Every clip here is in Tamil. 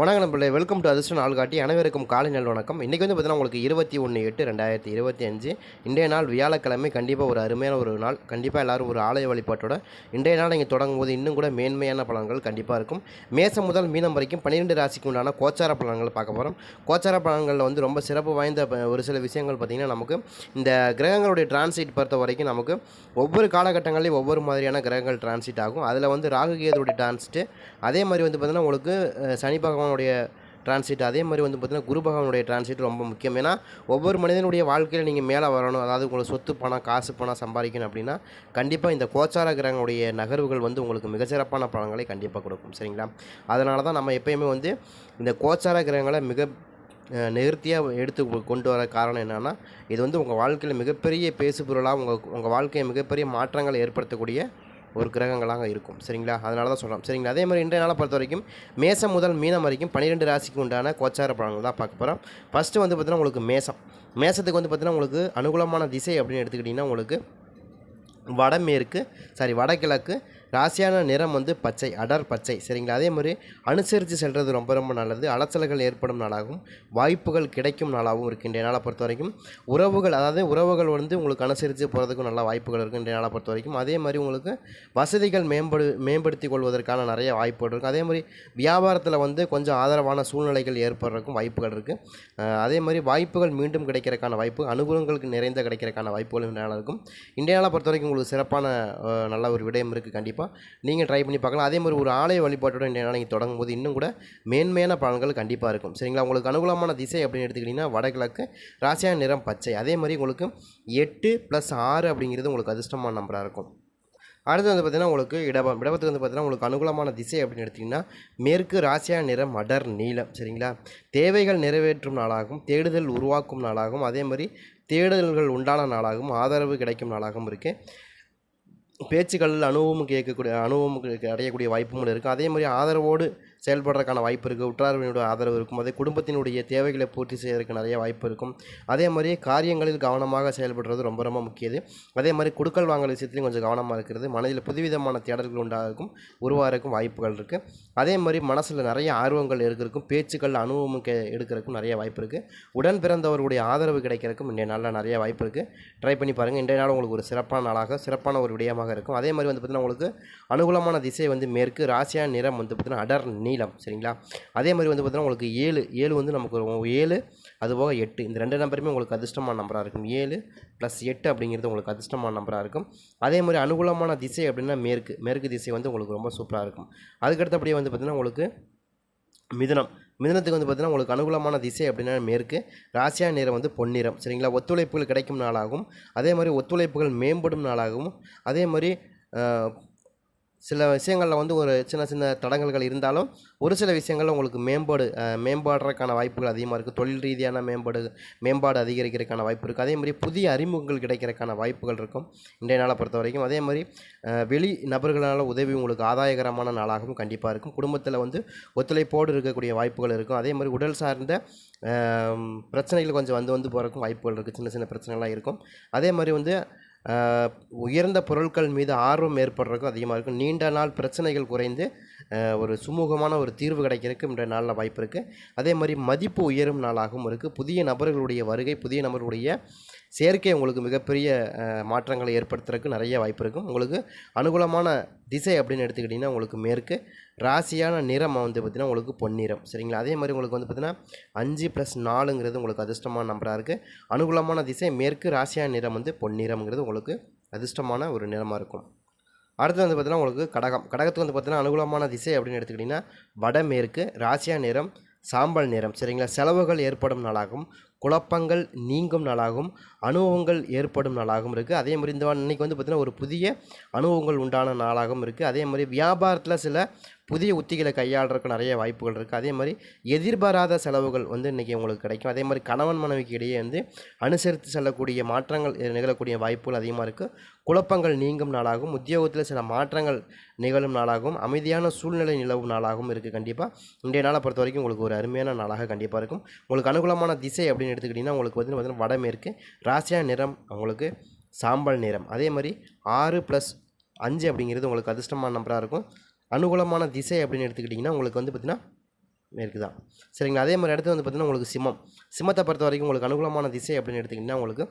வணக்கம் பிள்ளை வெல்கம் டு அதிர்ஷ்ட நாள் காட்டி அனைவருக்கும் காலை நல் வணக்கம். இன்றைக்கி வந்து பார்த்தீங்கன்னா உங்களுக்கு இருபத்தி ஒன்று எட்டு ரெண்டாயிரத்தி இருபத்தி அஞ்சு. இன்றைய நாள் வியாழக்கிழமை கண்டிப்பாக ஒரு அருமையான ஒரு நாள். கண்டிப்பாக எல்லாரும் ஒரு ஆலய வழிபாட்டோட இன்றைய நாள் நீங்கள் தொடங்கும் போது இன்னும் கூட மேன்மையான பலன்கள் கண்டிப்பாக இருக்கும். மேசம் முதல் மீனம் வரைக்கும் பன்னிரெண்டு ராசிக்கு உண்டான கோச்சார பலன்கள் பார்க்க போகிறோம் கோச்சார பலன்களில் வந்து ரொம்ப சிறப்பு வாய்ந்த ஒரு சில விஷயங்கள் பார்த்திங்கன்னா நமக்கு இந்த கிரகங்களுடைய டிரான்சிட் பொறுத்த வரைக்கும் நமக்கு ஒவ்வொரு காலகட்டங்களையும் ஒவ்வொரு மாதிரியான கிரகங்கள் டிரான்சிட் ஆகும். அதில் வந்து ராகு கேதுடைய டிரான்சிட்டு அதே மாதிரி வந்து பார்த்திங்கன்னா உங்களுக்கு சனி பகவான் பகவானுடைய டிரான்சிட் அதே மாதிரி வந்து பார்த்திங்கன்னா குரு பகவானுடைய டிரான்சிட் ரொம்ப முக்கியம். ஏன்னா ஒவ்வொரு மனிதனுடைய வாழ்க்கையில் நீங்கள் மேலே வரணும். அதாவது உங்களை சொத்து பணம் காசு பணம் சம்பாதிக்கணும் அப்படின்னா கண்டிப்பாக இந்த கோச்சார கிரகங்களுடைய நகர்வுகள் வந்து உங்களுக்கு மிகச்சிறப்பான பலன்களை கண்டிப்பாக கொடுக்கும். சரிங்களா? அதனால தான் நம்ம எப்பயுமே வந்து இந்த கோச்சார கிரகங்களை மிக நிறுத்தியாக எடுத்து கொண்டு வர காரணம் என்னென்னா இது வந்து உங்கள் வாழ்க்கையில் மிகப்பெரிய பேசுபொருளாக உங்கள் உங்கள் வாழ்க்கையை மிகப்பெரிய மாற்றங்களை ஏற்படுத்தக்கூடிய ஒரு கிரகங்களாக இருக்கும். சரிங்களா? அதனால தான் சொல்கிறோம் சரிங்களா? அதே மாதிரி இன்றைய நாளை பொறுத்த வரைக்கும் மேசம் முதல் மீனம் வரைக்கும் பன்னிரெண்டு ராசிக்கு உண்டான கோச்சார பலன்கள் தான் பார்க்க போகிறோம் ஃபஸ்ட்டு வந்து பார்த்தீங்கன்னா உங்களுக்கு மேசம். மேசத்துக்கு வந்து பார்த்தீங்கன்னா உங்களுக்கு அனுகூலமான திசை அப்படின்னு எடுத்துக்கிட்டிங்கன்னா உங்களுக்கு வடமேற்கு சாரி வடகிழக்கு ராசியான நிறம் வந்து பச்சை அடர் பச்சை சரிங்களா? அதே மாதிரி அனுசரித்து செல்வது ரொம்ப ரொம்ப நல்லது. அலைச்சல்கள் ஏற்படும் நாளாகவும் வாய்ப்புகள் கிடைக்கும் நாளாகவும் இருக்குது இன்றைய நாளை பொறுத்த வரைக்கும் உறவுகள் அதாவது உறவுகள் வந்து உங்களுக்கு அனுசரித்து போகிறதுக்கும் நல்ல வாய்ப்புகள் இருக்குது இன்றைய நாளை பொறுத்த வரைக்கும் அதே மாதிரி உங்களுக்கு வசதிகள் மேம்படு மேம்படுத்தி கொள்வதற்கான நிறைய வாய்ப்புகள் இருக்குது அதே மாதிரி வியாபாரத்தில் வந்து கொஞ்சம் ஆதரவான சூழ்நிலைகள் ஏற்படுறதுக்கும் வாய்ப்புகள் இருக்குது அதே மாதிரி வாய்ப்புகள் மீண்டும் கிடைக்கிறக்கான வாய்ப்பு அனுகூலங்களுக்கு நிறைந்த கிடைக்கிறக்கான வாய்ப்புகள் இன்றைய இருக்கும். இன்றைய நாளை பொறுத்த வரைக்கும் உங்களுக்கு சிறப்பான நல்ல ஒரு விடயம் இருக்குது கண்டிப்பாக நீங்கள் ட்ரை பண்ணி பார்க்கலாம். அதே மாதிரி ஒரு ஆலய வழிபாட்டோட நீங்கள் தொடங்கும் போது இன்னும் கூட மேன்மையான பலன்கள் கண்டிப்பாக இருக்கும். சரிங்களா? உங்களுக்கு அனுகூலமான திசை அப்படின்னு எடுத்துக்கிட்டிங்கன்னா வடகிழக்கு ராசியான நிறம் பச்சை. அதே மாதிரி உங்களுக்கு எட்டு ப்ளஸ் ஆறு அப்படிங்கிறது உங்களுக்கு அதிர்ஷ்டமான நம்பராக இருக்கும். அடுத்து வந்து பார்த்திங்கன்னா உங்களுக்கு இடபம் இடபத்துக்கு வந்து பார்த்திங்கன்னா உங்களுக்கு அனுகூலமான திசை அப்படின்னு எடுத்திங்கன்னா மேற்கு ராசியான நிறம் அடர் நீளம் சரிங்களா? தேவைகள் நிறைவேற்றும் நாளாகும் தேடுதல் உருவாக்கும் நாளாகும். அதே மாதிரி தேடுதல்கள் உண்டான நாளாகவும் ஆதரவு கிடைக்கும் நாளாகவும் இருக்குது பேச்சுக்களில் அனுபவம் கேட்கக்கூடிய அனுபவம் அடையக்கூடிய வாய்ப்பும் இருக்குது அதே மாதிரி ஆதரவோடு செயல்படுறதுக்கான வாய்ப்பு இருக்குது உற்றார்வினுடைய ஆதரவு இருக்கும். அதே குடும்பத்தினுடைய தேவைகளை பூர்த்தி செய்வதற்கு நிறைய வாய்ப்பு இருக்கும். அதே மாதிரி காரியங்களில் கவனமாக செயல்படுறது ரொம்ப ரொம்ப முக்கியது. அதே மாதிரி கொடுக்கல் வாங்கல் விஷயத்துலையும் கொஞ்சம் கவனமாக இருக்கிறது. மனதில் புதுவிதமான தேடல்கள் உண்டாகும் உருவாகிறதுக்கும் வாய்ப்புகள் இருக்குது அதே மாதிரி மனசில் நிறைய ஆர்வங்கள் இருக்கிறதுக்கும் பேச்சுக்கள் அனுபவம் கே எடுக்கிறதுக்கும் நிறைய வாய்ப்பு இருக்குது உடன் பிறந்தவருடைய ஆதரவு கிடைக்கிறதுக்கும் இன்றைய நாளில் நிறைய வாய்ப்பு இருக்குது ட்ரை பண்ணி பாருங்கள் இன்றைய நாள் உங்களுக்கு ஒரு சிறப்பான நாளாக சிறப்பான ஒரு விடயமாக இருக்கும். அதே மாதிரி வந்து பார்த்திங்கன்னா உங்களுக்கு அனுகூலமான திசை வந்து மேற்கு ராசியான நிறம் வந்து பார்த்திங்கன்னா அடர் நீளம் சரிங்களா? அதே மாதிரி வந்து பார்த்தீங்கன்னா உங்களுக்கு ஏழு ஏழு வந்து நமக்கு ஏழு அதுபோக எட்டு. இந்த ரெண்டு நம்பருமே உங்களுக்கு அதிர்ஷ்டமான நம்பராக இருக்கும். ஏழு ப்ளஸ் எட்டு அப்படிங்கிறது உங்களுக்கு அதிர்ஷ்டமான நம்பராக இருக்கும். அதே மாதிரி அனுகூலமான திசை அப்படின்னா மேற்கு. மேற்கு திசை வந்து உங்களுக்கு ரொம்ப சூப்பராக இருக்கும். அதுக்கடுத்தபடியே வந்து பார்த்திங்கன்னா உங்களுக்கு மிதனம். மிதனத்துக்கு வந்து பார்த்தீங்கன்னா உங்களுக்கு அனுகூலமான திசை அப்படின்னா மேற்கு. ராசியா நிறம் வந்து பொன்னிறம் சரிங்களா? ஒத்துழைப்புகள் கிடைக்கும் நாளாகும் அதே மாதிரி ஒத்துழைப்புகள் மேம்படும் நாளாகவும் அதே மாதிரி சில விஷயங்களில் வந்து ஒரு சின்ன சின்ன தடங்கல்கள் இருந்தாலும் ஒரு சில விஷயங்களில் உங்களுக்கு மேம்பாடு மேம்பாடுறதுக்கான வாய்ப்புகள் அதிகமாக இருக்குது தொழில் ரீதியான மேம்பாடு மேம்பாடு அதிகரிக்கிறதுக்கான வாய்ப்பு இருக்குது அதே மாதிரி புதிய அறிமுகங்கள் கிடைக்கிறதுக்கான வாய்ப்புகள் இருக்கும் இன்றைய நாளை பொறுத்த வரைக்கும். அதே மாதிரி வெளி நபர்களால் உதவி உங்களுக்கு ஆதாயகரமான நாளாகவும் கண்டிப்பாக இருக்கும். குடும்பத்தில் வந்து ஒத்துழைப்போடு இருக்கக்கூடிய வாய்ப்புகள் இருக்கும். அதே மாதிரி உடல் சார்ந்த பிரச்சனைகள் கொஞ்சம் வந்து வந்து போகிறக்கும் வாய்ப்புகள் இருக்குது சின்ன சின்ன பிரச்சனைகள்லாம் இருக்கும். அதே மாதிரி வந்து உயர்ந்த பொருட்கள் மீது ஆர்வம் ஏற்படுறதுக்கும் அதிகமாக இருக்கும். நீண்ட நாள் பிரச்சனைகள் குறைந்து ஒரு சுமூகமான ஒரு தீர்வு கிடைக்கிறதுக்கு இன்றைய நாளில் வாய்ப்பு இருக்குது அதே மாதிரி மதிப்பு உயரும் நாளாகவும் இருக்குது புதிய நபர்களுடைய வருகை புதிய நபர்களுடைய செயற்கை உங்களுக்கு மிகப்பெரிய மாற்றங்களை ஏற்படுத்துறதுக்கு நிறைய வாய்ப்பு இருக்கும். உங்களுக்கு அனுகூலமான திசை அப்படின்னு எடுத்துக்கிட்டிங்கன்னா உங்களுக்கு மேற்கு ராசியான நிறம் வந்து பார்த்திங்கன்னா உங்களுக்கு பொன்னிறம். சரிங்களா? அதே மாதிரி உங்களுக்கு வந்து பார்த்திங்கன்னா அஞ்சு ப்ளஸ் நாலுங்கிறது உங்களுக்கு அதிர்ஷ்டமான நம்பராக இருக்குது அனுகூலமான திசை மேற்கு ராசியான நிறம் வந்து பொன்னிறம்ங்கிறது உங்களுக்கு அதிர்ஷ்டமான ஒரு நிறமாக இருக்கும். அடுத்து வந்து பார்த்தீங்கன்னா உங்களுக்கு கடகம். கடகத்துக்கு வந்து பார்த்தீங்கன்னா அனுகூலமான திசை அப்படின்னு எடுத்துக்கிட்டிங்கன்னா வடமேற்கு ராசியா நிறம் சாம்பல் நிறம். சரிங்களா? செலவுகள் ஏற்படும் நாளாகும். குழப்பங்கள் நீங்கும் நாளாகும் அனுபவங்கள் ஏற்படும் நாளாகவும் இருக்குது அதே மாதிரி இந்த இன்றைக்கி வந்து பார்த்திங்கன்னா ஒரு புதிய அனுபவங்கள் உண்டான நாளாகவும் இருக்குது அதே மாதிரி வியாபாரத்தில் சில புதிய உத்திகளை கையாளுறதுக்கு நிறைய வாய்ப்புகள் இருக்குது அதே மாதிரி எதிர்பாராத செலவுகள் வந்து இன்றைக்கி உங்களுக்கு கிடைக்கும். அதே மாதிரி கணவன் மனைவிக்கு இடையே வந்து அனுசரித்து செல்லக்கூடிய மாற்றங்கள் நிகழக்கூடிய வாய்ப்புகள் அதிகமாக இருக்குது குழப்பங்கள் நீங்கும் நாளாகும். உத்தியோகத்தில் சில மாற்றங்கள் நிகழும் நாளாகவும் அமைதியான சூழ்நிலை நிலவும் நாளாகவும் இருக்குது கண்டிப்பாக இன்றைய நாளை பொறுத்த வரைக்கும் உங்களுக்கு ஒரு அருமையான நாளாக கண்டிப்பாக இருக்கும். உங்களுக்கு அனுகூலமான திசை அப்படின்னு எடுத்துக்கிட்டிங்கன்னா உங்களுக்கு வந்து பார்த்தீங்கன்னா வடமேற்கு ராசியா நிறம் உங்களுக்கு சாம்பல் நிறம். அதே மாதிரி ஆறு ப்ளஸ் அஞ்சு அப்படிங்கிறது உங்களுக்கு அதிர்ஷ்டமான நம்பராக இருக்கும். அனுகூலமான திசை அப்படின்னு எடுத்துக்கிட்டிங்கன்னா உங்களுக்கு வந்து பார்த்திங்கன்னா மேற்கு தான். சரிங்களா? அதே மாதிரி இடத்துல வந்து பார்த்திங்கன்னா உங்களுக்கு சிம்மம். சிம்மத்தை பொறுத்த வரைக்கும் உங்களுக்கு அனுகூலமான திசை அப்படின்னு எடுத்திங்கன்னா உங்களுக்கு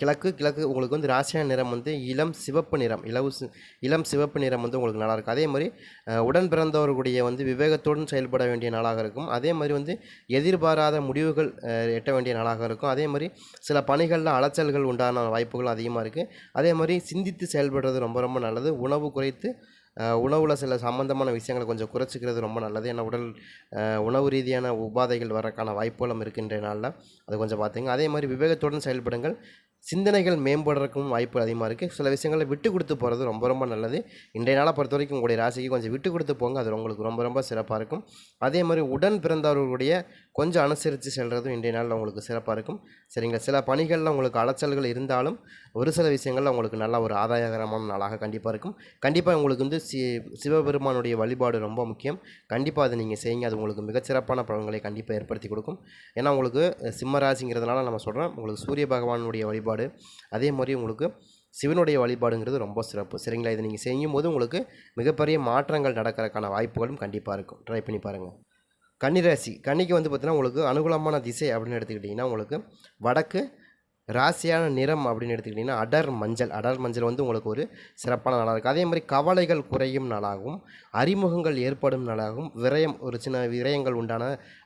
கிழக்கு கிழக்கு உங்களுக்கு வந்து ராசியான நிறம் வந்து இளம் சிவப்பு நிறம். இலவு இளம் சிவப்பு நிறம் வந்து உங்களுக்கு நல்லா இருக்கும். அதே மாதிரி உடன் பிறந்தவர்களுடைய வந்து விவேகத்துடன் செயல்பட வேண்டிய நாளாக இருக்கும். அதே மாதிரி வந்து எதிர்பாராத முடிவுகள் எட்ட வேண்டிய நாளாக இருக்கும். அதே மாதிரி சில பணிகளில் அலைச்சல்கள் உண்டான வாய்ப்புகள் அதிகமாக இருக்குது அதே மாதிரி சிந்தித்து செயல்படுறது ரொம்ப ரொம்ப நல்லது. உணவு குறைத்து உணவில் சில சம்பந்தமான விஷயங்களை கொஞ்சம் குறைச்சிக்கிறது ரொம்ப நல்லது. ஏன்னா உடல் உணவு ரீதியான உபாதைகள் வரக்கான வாய்ப்புகளும் இருக்கின்ற நாளில் அது கொஞ்சம் பார்த்துங்க அதே மாதிரி விவேகத்துடன் செயல்படுங்கள். சிந்தனைகள் மேம்படுறதுக்கும் வாய்ப்பு அதிகமாக இருக்குது சில விஷயங்களை விட்டு கொடுத்து போகிறது ரொம்ப ரொம்ப நல்லது. இன்றைய நாளை பொறுத்த வரைக்கும் உங்களுடைய ராசிக்கு கொஞ்சம் விட்டு கொடுத்து போங்க. அது உங்களுக்கு ரொம்ப ரொம்ப சிறப்பாக இருக்கும். அதே மாதிரி உடன் பிறந்தவர்களுடைய கொஞ்சம் அனுசரித்து செல்கிறதும் இன்றைய நாளில் உங்களுக்கு சிறப்பாக இருக்கும். சரிங்களா சில பணிகளில் உங்களுக்கு அலைச்சல்கள் இருந்தாலும் ஒரு சில விஷயங்களில் உங்களுக்கு நல்ல ஒரு ஆதாயகரமான நாளாக கண்டிப்பாக இருக்கும். கண்டிப்பாக உங்களுக்கு வந்து சி சிவபெருமானுடைய வழிபாடு ரொம்ப முக்கியம். கண்டிப்பாக அதை நீங்கள் செய்யுங்க. அது உங்களுக்கு மிகச்சிறப்பான பலன்களை கண்டிப்பாக ஏற்படுத்தி கொடுக்கும். ஏன்னா உங்களுக்கு அஹ், சிம்ம ராசிங்கிறதுனால நம்ம சொல்கிறோம் உங்களுக்கு சூரிய பகவானுடைய வழிபாடு அதே மாதிரி உங்களுக்கு சிவனுடைய வழிபாடுங்கிறது ரொம்ப சிறப்பு. சரிங்களா? இதை நீங்கள் செய்யும் போது உங்களுக்கு மிகப்பெரிய மாற்றங்கள் நடக்கிறதுக்கான வாய்ப்புகளும் கண்டிப்பாக இருக்கும். ட்ரை பண்ணி பாருங்கள் கன்னிராசி. கன்னிக்கு வந்து பார்த்தீங்கன்னா உங்களுக்கு அனுகூலமான திசை அப்படின்னு எடுத்துக்கிட்டிங்கன்னா உங்களுக்கு வடக்கு ராசியான நிறம் அப்படின்னு எடுத்துக்கிட்டிங்கன்னா அடர் மஞ்சள். அடர் மஞ்சள் வந்து உங்களுக்கு ஒரு சிறப்பான நாளாக இருக்குது அதே மாதிரி கவலைகள் குறையும் நாளாகவும் அறிமுகங்கள் ஏற்படும் நாளாகவும் விரயம் ஒரு சின்ன விரயங்கள் உண்டான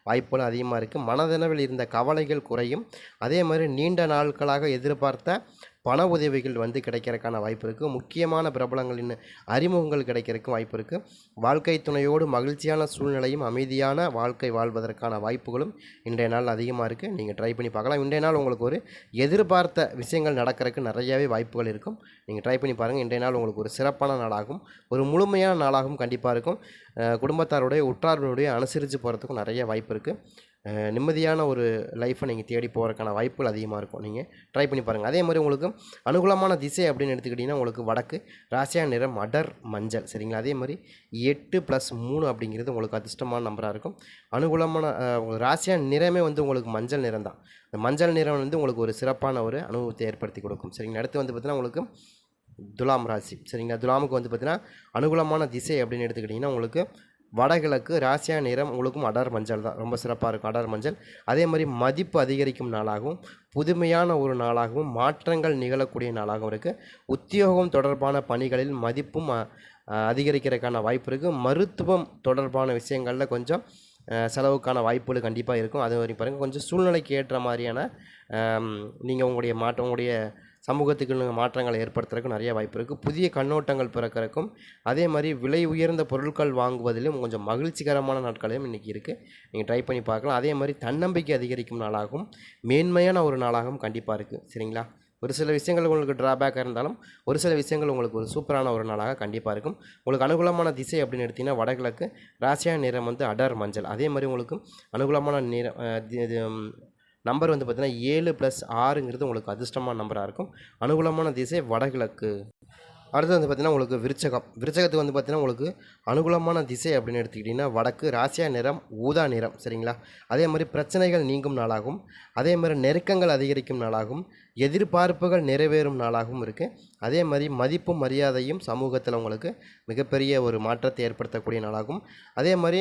வாய்ப்புகள் அதிகமாக இருக்குது மனதளவில் இருந்த கவலைகள் குறையும். அதே மாதிரி நீண்ட நாட்களாக எதிர்பார்த்த பண உதவிகள் வந்து கிடைக்கிறதுக்கான வாய்ப்பு இருக்குது முக்கியமான பிரபலங்களின் அறிமுகங்கள் கிடைக்கிறதுக்கும் வாய்ப்பு இருக்குது வாழ்க்கை துணையோடு மகிழ்ச்சியான சூழ்நிலையும் அமைதியான வாழ்க்கை வாழ்வதற்கான வாய்ப்புகளும் இன்றைய நாள் அதிகமாக இருக்குது நீங்கள் ட்ரை பண்ணி பார்க்கலாம். இன்றைய நாள் உங்களுக்கு ஒரு எதிர்பார்த்த விஷயங்கள் நடக்கிறதுக்கு நிறையாவே வாய்ப்புகள் இருக்கும். நீங்கள் ட்ரை பண்ணி பாருங்கள் இன்றைய நாள் உங்களுக்கு ஒரு சிறப்பான நாளாகும். ஒரு முழுமையான நாளாகவும் கண்டிப்பாக இருக்கும். குடும்பத்தாருடைய உற்றார்களுடைய அனுசரித்து போகிறதுக்கும் நிறைய வாய்ப்பு இருக்குது நிம்மதியான ஒரு லைஃப்பை நீங்கள் தேடி போகிறதுக்கான வாய்ப்புகள் அதிகமாக இருக்கும். நீங்கள் ட்ரை பண்ணி பாருங்கள் அதே மாதிரி உங்களுக்கு அனுகூலமான திசை அப்படின்னு எடுத்துக்கிட்டிங்கன்னா உங்களுக்கு வடக்கு ராசியா நிறம் அடர் மஞ்சள். சரிங்களா? அதே மாதிரி எட்டு ப்ளஸ் மூணு அப்படிங்கிறது உங்களுக்கு அதிர்ஷ்டமான நம்பராக இருக்கும். அனுகூலமான ராசியா நிறமே வந்து உங்களுக்கு மஞ்சள் நிறம் தான். இந்த மஞ்சள் நிறம் வந்து உங்களுக்கு ஒரு சிறப்பான ஒரு அனுபவத்தை ஏற்படுத்தி கொடுக்கும். சரிங்களா? அடுத்து வந்து பார்த்தீங்கன்னா உங்களுக்கு துலாம் ராசி. சரிங்களா? துலாமுக்கு வந்து பார்த்திங்கன்னா அனுகூலமான திசை அப்படின்னு எடுத்துக்கிட்டிங்கன்னா உங்களுக்கு வடகிழக்கு ராசியா நிறம் உங்களுக்கும் அடர் மஞ்சள் தான். ரொம்ப சிறப்பாக இருக்கும் அடர் மஞ்சள். அதே மாதிரி மதிப்பு அதிகரிக்கும் நாளாகவும் புதுமையான ஒரு நாளாகவும் மாற்றங்கள் நிகழக்கூடிய நாளாகவும் இருக்குது உத்தியோகம் தொடர்பான பணிகளில் மதிப்பும் அதிகரிக்கிறதுக்கான வாய்ப்பு இருக்குது மருத்துவம் தொடர்பான விஷயங்களில் கொஞ்சம் செலவுக்கான வாய்ப்புகள் கண்டிப்பாக இருக்கும். அது வரைக்கும் பாருங்கள் கொஞ்சம் சூழ்நிலைக்கு ஏற்ற மாதிரியான நீங்கள் உங்களுடைய மாற்றம் உங்களுடைய சமூகத்துக்கு மாற்றங்களை ஏற்படுத்துறதுக்கு நிறைய வாய்ப்பு இருக்குது புதிய கண்ணோட்டங்கள் பிறக்கிறக்கும் அதே மாதிரி விலை உயர்ந்த பொருட்கள் வாங்குவதிலும் கொஞ்சம் மகிழ்ச்சிகரமான நாட்களையும் இன்றைக்கி இருக்குது நீங்கள் ட்ரை பண்ணி பார்க்கலாம். அதே மாதிரி தன்னம்பிக்கை அதிகரிக்கும் நாளாகவும் மேன்மையான ஒரு நாளாகவும் கண்டிப்பாக இருக்குது சரிங்களா? ஒரு சில விஷயங்கள் உங்களுக்கு ட்ராபேக்காக இருந்தாலும் ஒரு சில விஷயங்கள் உங்களுக்கு ஒரு சூப்பரான ஒரு நாளாக கண்டிப்பாக இருக்கும். உங்களுக்கு அனுகூலமான திசை அப்படின்னு எடுத்திங்கன்னா வடகிழக்கு ராசியான நிறம் வந்து அடர் மஞ்சள். அதே மாதிரி உங்களுக்கு அனுகூலமான நிறம் நம்பர் வந்து பார்த்திங்கன்னா ஏழு ப்ளஸ் ஆறுங்கிறது உங்களுக்கு அதிர்ஷ்டமான நம்பராக இருக்கும். அனுகூலமான திசை வடகிழக்கு. அடுத்து வந்து பார்த்திங்கன்னா உங்களுக்கு விருச்சகம். விருச்சகத்துக்கு வந்து பார்த்திங்கன்னா உங்களுக்கு அனுகூலமான திசை அப்படின்னு எடுத்துக்கிட்டிங்கன்னா வடக்கு ராசியா நிறம் ஊதா நிறம் சரிங்களா? அதே மாதிரி பிரச்சனைகள் நீங்கும் நாளாகும். அதே மாதிரி நெருக்கங்கள் அதிகரிக்கும் நாளாகும். எதிர்பார்ப்புகள் நிறைவேறும் நாளாகவும் இருக்குது அதே மாதிரி மதிப்பும் மரியாதையும் சமூகத்தில் உங்களுக்கு மிகப்பெரிய ஒரு மாற்றத்தை ஏற்படுத்தக்கூடிய நாளாகும். அதே மாதிரி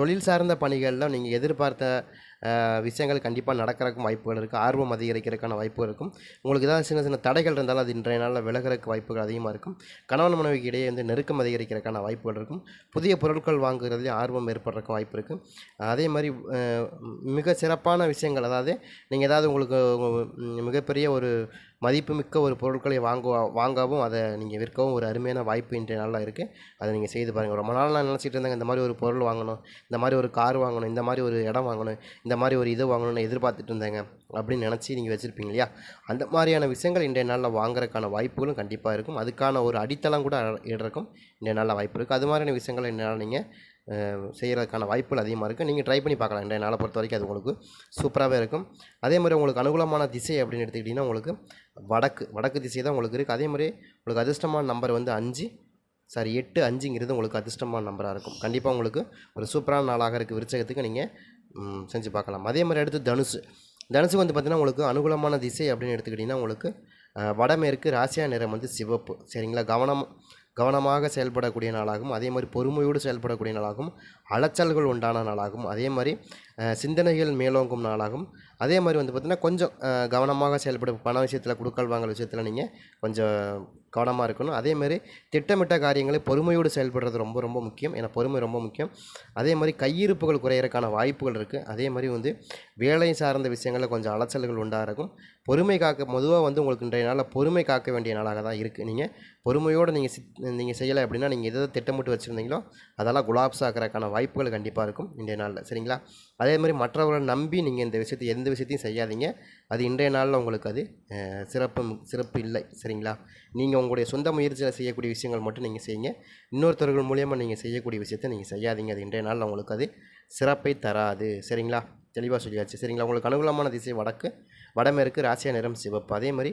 தொழில் சார்ந்த பணிகளில் நீங்கள் எதிர்பார்த்த விஷயங்கள் கண்டிப்பாக நடக்கிறதுக்கும் வாய்ப்புகள் இருக்குது ஆர்வம் அதிகரிக்கிறதுக்கான வாய்ப்பு இருக்கும். உங்களுக்கு ஏதாவது சின்ன சின்ன தடைகள் இருந்தாலும் அது இன்றைய நாளில் விலகிறதுக்கு வாய்ப்புகள் அதிகமாக இருக்கும். கணவன் மனைவிக்கு இடையே வந்து நெருக்கம் அதிகரிக்கிறதுக்கான வாய்ப்புகள் இருக்கும். புதிய பொருட்கள் வாங்குறதுலேயும் ஆர்வம் ஏற்படுறதுக்கு வாய்ப்பு இருக்குது அதே மாதிரி மிக சிறப்பான விஷயங்கள் அதாவது நீங்கள் ஏதாவது உங்களுக்கு மிகப்பெரிய ஒரு மதிப்புமிக்க ஒரு பொருட்களை வாங்க வாங்கவும் அதை நீங்கள் விற்கவும் ஒரு அருமையான வாய்ப்பு இன்றைய நாளில் இருக்குது அதை நீங்கள் செய்து பாருங்கள் ரொம்ப நாள் நான் நினச்சிட்டு இருந்தேங்க இந்த மாதிரி ஒரு பொருள் வாங்கணும் இந்த மாதிரி ஒரு கார் வாங்கணும் இந்த மாதிரி ஒரு இடம் வாங்கணும் இந்த மாதிரி ஒரு இது வாங்கணும்னு எதிர்பார்த்துட்டு இருந்தேங்க அப்படின்னு நினச்சி நீங்கள் வச்சுருப்பீங்க இல்லையா? அந்த மாதிரியான விஷயங்கள் இன்றைய நாளில் வாங்குறதுக்கான வாய்ப்புகளும் கண்டிப்பாக இருக்கும். அதுக்கான ஒரு அடித்தளம் கூட இருக்கும் இன்றைய நாளில் வாய்ப்பு இருக்குது அது மாதிரியான விஷயங்கள் இன்றைய நாள் நீங்கள் செய்கிறதுக்கான வாய்ப்புகள் அதிகமாக இருக்குது நீங்கள் ட்ரை பண்ணி பார்க்கலாம். இன்றைய நாளை பொறுத்த வரைக்கும் அது உங்களுக்கு சூப்பராகவே இருக்கும். அதே மாதிரி உங்களுக்கு அனுகூலமான திசை அப்படின்னு எடுத்துக்கிட்டிங்கன்னா உங்களுக்கு வடக்கு வடக்கு திசை தான் உங்களுக்கு இருக்குது அதே மாதிரி உங்களுக்கு அதிர்ஷ்டமான நம்பர் வந்து அஞ்சு. சாரி எட்டு அஞ்சுங்கிறது உங்களுக்கு அதிர்ஷ்டமான நம்பராக இருக்கும். கண்டிப்பாக உங்களுக்கு ஒரு சூப்பரான நாளாக இருக்குது விருச்சகத்துக்கு நீங்கள் செஞ்சு பார்க்கலாம். அதே மாதிரி அடுத்து தனுசு. தனுசுக்கு வந்து பார்த்திங்கன்னா உங்களுக்கு அனுகூலமான திசை அப்படின்னு எடுத்துக்கிட்டிங்கன்னா உங்களுக்கு வடமேற்கு ராசியா நிறம் வந்து சிவப்பு. சரிங்களா? கவனம் கவனமாக செயல்படக்கூடிய நாளாகும் அதே மாதிரி பொறுமையோடு செயல்படக்கூடிய நாளாகும் அலைச்சல்கள் உண்டான நாளாகும். அதே மாதிரி சிந்தனைகள் மேலோங்கும் நாளாகும். அதே மாதிரி வந்து பார்த்திங்கன்னா கொஞ்சம் கவனமாக செயல்படும் பண விஷயத்தில் கொடுக்கல் வாங்கல் விஷயத்தில் நீங்கள் கொஞ்சம் கவனமாக இருக்கணும். அதே மாதிரி திட்டமிட்ட காரியங்களை பொறுமையோடு செயல்படுறது ரொம்ப ரொம்ப முக்கியம். ஏன்னா பொறுமை ரொம்ப முக்கியம். அதே மாதிரி கையிருப்புகள் குறையிறக்கான வாய்ப்புகள் இருக்குது அதே மாதிரி வந்து வேலை சார்ந்த விஷயங்களில் கொஞ்சம் அலைச்சல்கள் உண்டாகும். பொறுமை காக்க பொதுவாக வந்து உங்களுக்கு இன்றைய நாளில் பொறுமை காக்க வேண்டிய நாளாக தான் இருக்குது நீங்கள் பொறுமையோடு நீங்கள் நீங்கள் செய்யலை அப்படின்னா நீங்கள் எதை திட்டமிட்டு வச்சுருந்தீங்களோ அதெல்லாம் குலாப்ஸ் ஆக்கிறதுக்கான வாய்ப்புகள் கண்டிப்பாக இருக்கும் இன்றைய நாளில். சரிங்களா? அதே மாதிரி மற்றவர்களை நம்பி நீங்கள் இந்த விஷயத்தை எந்த விஷயத்தையும் செய்யாதீங்க. அது இன்றைய நாளில் உங்களுக்கு அது சிறப்பு சிறப்பு இல்லை. சரிங்களா? நீங்கள் உங்களுடைய சொந்த முயற்சியில் செய்யக்கூடிய விஷயங்கள் மட்டும் நீங்கள் செய்யுங்க. இன்னொருத்தர்கள் மூலியமாக நீங்கள் செய்யக்கூடிய விஷயத்தை நீங்கள் செய்யாதீங்க. அது இன்றைய நாளில் உங்களுக்கு அது சிறப்பை தராது. சரிங்களா? தெளிவாக சொல்லியாச்சு. சரிங்களா? உங்களுக்கு அனுகூலமான திசை வடக்கு வடமேற்கு ராசியா நிறம் சிவப்பு. அதே மாதிரி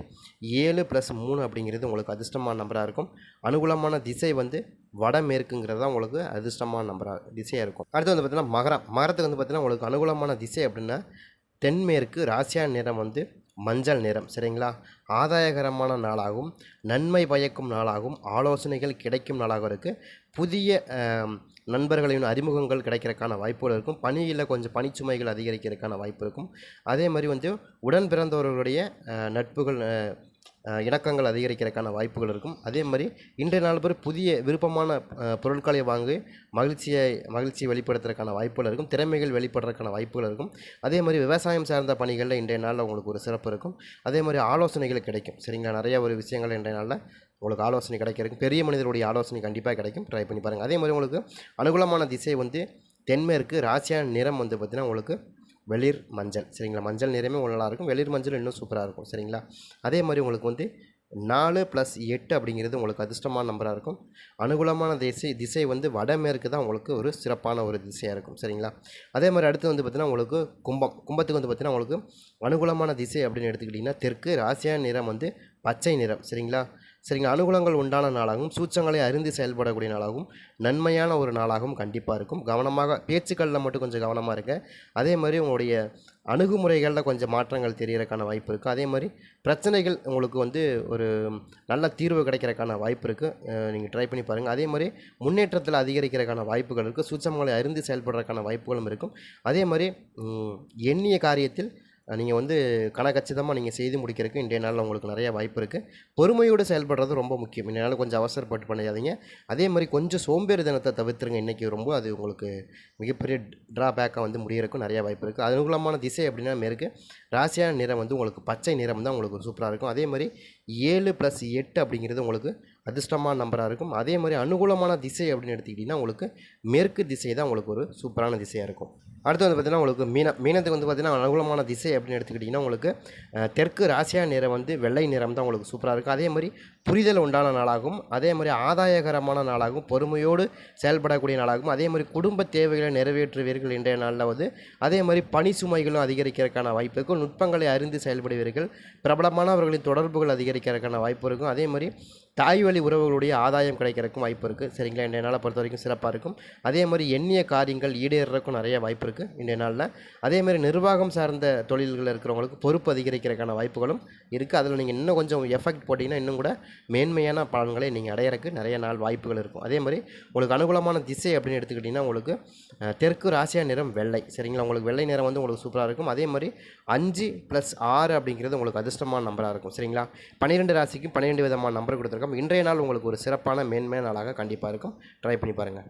ஏழு ப்ளஸ் மூணு அப்படிங்கிறது உங்களுக்கு அதிர்ஷ்டமான நம்பராக இருக்கும். அனுகூலமான திசை வந்து வடமேற்குங்கிறது தான் உங்களுக்கு அதிர்ஷ்டமான நம்பராக திசையாக இருக்கும். அடுத்து வந்து பார்த்தீங்கன்னா மகரம். மகரத்துக்கு வந்து பார்த்தீங்கன்னா உங்களுக்கு அனுகூலமான திசை அப்படின்னா தென்மேற்கு ராசியா நிறம் வந்து மஞ்சள் நிறம். சரிங்களா? ஆதாயகரமான நாளாகவும் நன்மை பயக்கும் நாளாகவும் ஆலோசனைகள் கிடைக்கும் நாளாகவும் இருக்குது புதிய நண்பர்களின் அறிமுகங்கள் கிடைக்கிறதுக்கான வாய்ப்புகள் இருக்கும். பணியில் கொஞ்சம் பணிச்சுமைகள் அதிகரிக்கிறதுக்கான வாய்ப்பு இருக்கும். அதே மாதிரி வந்து உடன் பிறந்தவர்களுடைய நட்புகள் இணக்கங்கள் அதிகரிக்கிறதுக்கான வாய்ப்புகள் இருக்கும். அதே மாதிரி இன்றைய நாள் பேர் புதிய விருப்பமான பொருட்களை வாங்கி மகிழ்ச்சியை மகிழ்ச்சியை வெளிப்படுத்துறதுக்கான வாய்ப்புகள் இருக்கும். திறமைகள் வெளிப்படுறதுக்கான வாய்ப்புகள் இருக்கும். அதே மாதிரி விவசாயம் சார்ந்த பணிகளில் இன்றைய நாளில் உங்களுக்கு ஒரு சிறப்பு இருக்கும். அதே மாதிரி ஆலோசனைகள் கிடைக்கும். சரிங்களா? நிறைய ஒரு விஷயங்கள் இன்றைய நாளில் உங்களுக்கு ஆலோசனை கிடைக்கிறதுக்கு பெரிய மனிதருடைய ஆலோசனை கண்டிப்பாக கிடைக்கும். ட்ரை பண்ணி பாருங்கள் அதே மாதிரி உங்களுக்கு அனுகூலமான திசை வந்து தென்மேற்கு ராசியான நிறம் வந்து பார்த்திங்கன்னா உங்களுக்கு வெளிர் மஞ்சள். சரிங்களா? மஞ்சள் நிறமே நல்லா இருக்கும். வெளிர் மஞ்சள் இன்னும் சூப்பராக இருக்கும். சரிங்களா? அதே மாதிரி உங்களுக்கு வந்து நாலு ப்ளஸ் எட்டு அப்படிங்கிறது உங்களுக்கு அதிர்ஷ்டமான நம்பராக இருக்கும். அனுகூலமான திசை திசை வந்து வடமேற்கு தான் உங்களுக்கு ஒரு சிறப்பான ஒரு திசையாக இருக்கும். சரிங்களா? அதே மாதிரி அடுத்து வந்து பார்த்திங்கன்னா உங்களுக்கு கும்பம். கும்பத்துக்கு வந்து பார்த்திங்கன்னா உங்களுக்கு அனுகூலமான திசை அப்படின்னு எடுத்துக்கிட்டிங்கன்னா தெற்கு ராசியான நிறம் வந்து பச்சை நிறம். சரிங்களா? சரிங்க அனுகூலங்கள் உண்டான நாளாகவும் சூச்சங்களை அறிந்து செயல்படக்கூடிய நாளாகவும் நன்மையான ஒரு நாளாகவும் கண்டிப்பாக இருக்கும். கவனமாக பேச்சுக்களில் மட்டும் கொஞ்சம் கவனமாக இருங்க. அதே மாதிரி உங்களுடைய அணுகுமுறைகளில் கொஞ்சம் மாற்றங்கள் தெரியறதுக்கான வாய்ப்பு இருக்குது அதே மாதிரி பிரச்சனைகள் உங்களுக்கு வந்து ஒரு நல்ல தீர்வு கிடைக்கிறக்கான வாய்ப்பு இருக்குது நீங்கள் ட்ரை பண்ணி பாருங்கள் அதே மாதிரி முன்னேற்றத்தில் அதிகரிக்கிறதுக்கான வாய்ப்புகள் இருக்குது சூட்சமங்களை அறிந்து செயல்படுறதுக்கான வாய்ப்புகளும் இருக்கும். அதே மாதிரி எண்ணிய காரியத்தில் நீங்கள் வந்து கணக்கச்சிதமாக நீங்கள் செய்து முடிக்கிறதுக்கு இன்றைய நாளில் உங்களுக்கு நிறைய வாய்ப்பு இருக்குது பொறுமையோடு செயல்படுறது ரொம்ப முக்கியம். இன்றைய நாள் கொஞ்சம் அவசரப்பட்டு பண்ணிடாதீங்க. அதே மாதிரி கொஞ்சம் சோம்பேறி தினத்தை தவிர்த்துருங்க. இன்றைக்கி ரொம்ப அது உங்களுக்கு மிகப்பெரிய ட்ராபேக்காக வந்து முடியறதுக்கும் நிறைய வாய்ப்பு இருக்குது அனுகூலமான திசை அப்படின்னா மேற்கு ராசியான நிறம் வந்து உங்களுக்கு பச்சை நிறம் தான் உங்களுக்கு சூப்பராக இருக்கும். அதே மாதிரி ஏழு ப்ளஸ் எட்டு அப்படிங்கிறது உங்களுக்கு அதிர்ஷ்டமான நம்பராக இருக்கும். அதே மாதிரி அனுகூலமான திசை அப்படின்னு எடுத்துக்கிட்டிங்கன்னா உங்களுக்கு மேற்கு திசை தான் உங்களுக்கு ஒரு சூப்பரான திசையாக இருக்கும். அடுத்து வந்து பார்த்திங்கன்னா உங்களுக்கு மீனம் மீனத்துக்கு வந்து பார்த்திங்கன்னா அனுகூலமான திசை அப்படின்னு எடுத்துக்கிட்டிங்கன்னா உங்களுக்கு தெற்கு ராசியா நிறம் வந்து வெள்ளை நிறம் தான் உங்களுக்கு சூப்பராக இருக்கும். அதே மாதிரி புரிதல் உண்டான நாளாகும். அதே மாதிரி ஆதாயகரமான நாளாகும். பொறுமையோடு செயல்படக்கூடிய நாளாகும். அதே மாதிரி குடும்ப தேவைகளை நிறைவேற்றுவீர்கள் இன்றைய நாளில் வந்து. அதே மாதிரி பணி சுமைகளும் அதிகரிக்கிறதுக்கான வாய்ப்பு இருக்கும். நுட்பங்களை அறிந்து செயல்படுவீர்கள். பிரபலமானவர்களின் தொடர்புகள் அதிகரிக்கிறதுக்கான வாய்ப்பு இருக்கும். அதே மாதிரி தாய் வழி உறவுகளுடைய ஆதாயம் கிடைக்கிறதுக்கும் வாய்ப்பு இருக்குது சரிங்களா? இன்றைய நாளை பொறுத்த வரைக்கும் சிறப்பாக இருக்கும். அதே மாதிரி எண்ணிய காரியங்கள் ஈடேறக்கும் நிறைய வாய்ப்பு இருக்குது இன்றைய நாளில். அதே மாதிரி நிர்வாகம் சார்ந்த தொழில்கள் இருக்கிறவங்களுக்கு பொறுப்பு அதிகரிக்கிறதுக்கான வாய்ப்புகளும் இருக்குது அதில் நீங்கள் இன்னும் கொஞ்சம் எஃபெக்ட் போட்டிங்கன்னா இன்னும் கூட மேன்மையான பலன்களை நீங்கள் அடையிறக்கு நிறைய நாள் வாய்ப்புகள் இருக்கும். அதே மாதிரி உங்களுக்கு அனுகூலமான திசை அப்படின்னு எடுத்துக்கிட்டிங்கன்னா உங்களுக்கு தெற்கு ராசியா நிறம் வெள்ளை. சரிங்களா? உங்களுக்கு வெள்ளை நிறம் வந்து உங்களுக்கு சூப்பராக இருக்கும். அதே மாதிரி அஞ்சு ப்ளஸ் ஆறு அப்படிங்கிறது உங்களுக்கு அதிர்ஷ்டமான நம்பராக இருக்கும். சரிங்களா? பன்னிரெண்டு ராசிக்கு பன்னிரெண்டு விதமான நம்பர் கொடுத்துருக்கோம். இன்றைய நாள் உங்களுக்கு ஒரு சிறப்பான மேன்மையான நாளாக கண்டிப்பாக இருக்கும். ட்ரை பண்ணி பாருங்கள்